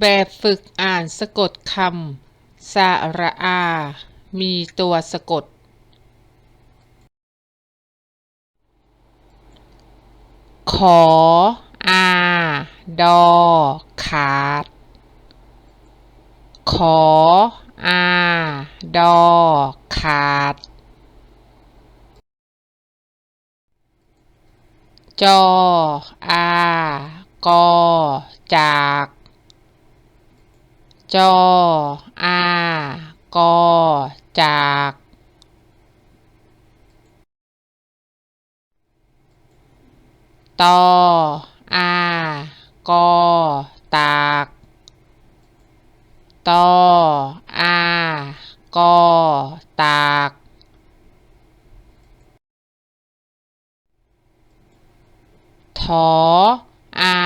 แบบฝึกอ่านสะกดคำสระอา มีตัวสะกด ขอ อา ดอ ขาด ขอ อา ดอ ขาด จอ อา กอ จาก จออากอจาก ตออากอตาก ตออากอตาก ถออา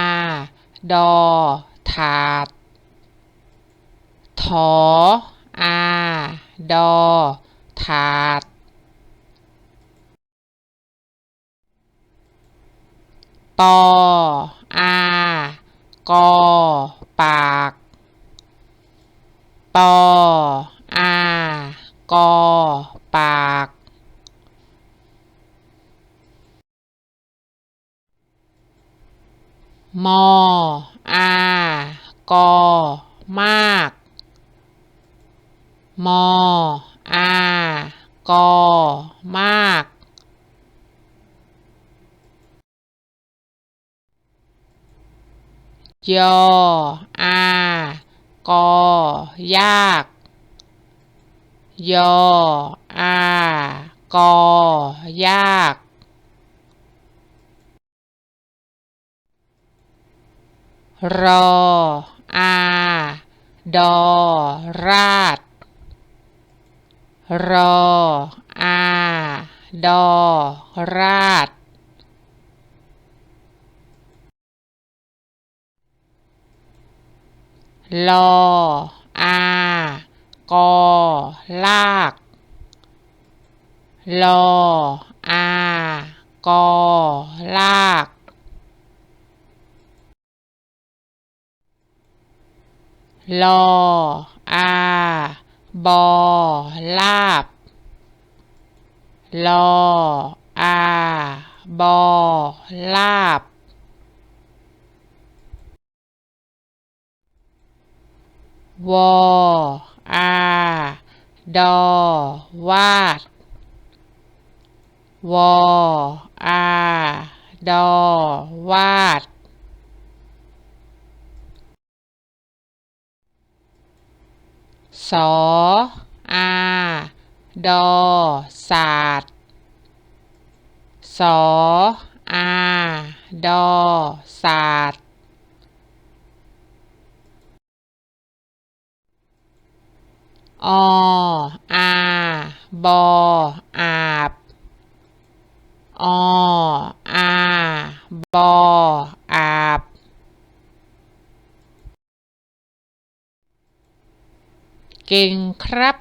ดอ ถาด ถออาดอ ถาดปออา กอ ปากปออา กอ ปาก มอ อา กอ มาก มออากอมาก ยออากอยาก ยออากอยาก รออาดอราด รอ อา ดอ ราดลอ อา กอ ลาก ลอ อา กอ ลาก ลอ อา บอ ลาบ ลอ อา บอ ลาบ วอ อา ดอ วาด วอ อา ดอ วาด สออาดอศาสตร์สออาดอศาสตร์ออาบออาบออาบอ อาบ เก่งครับ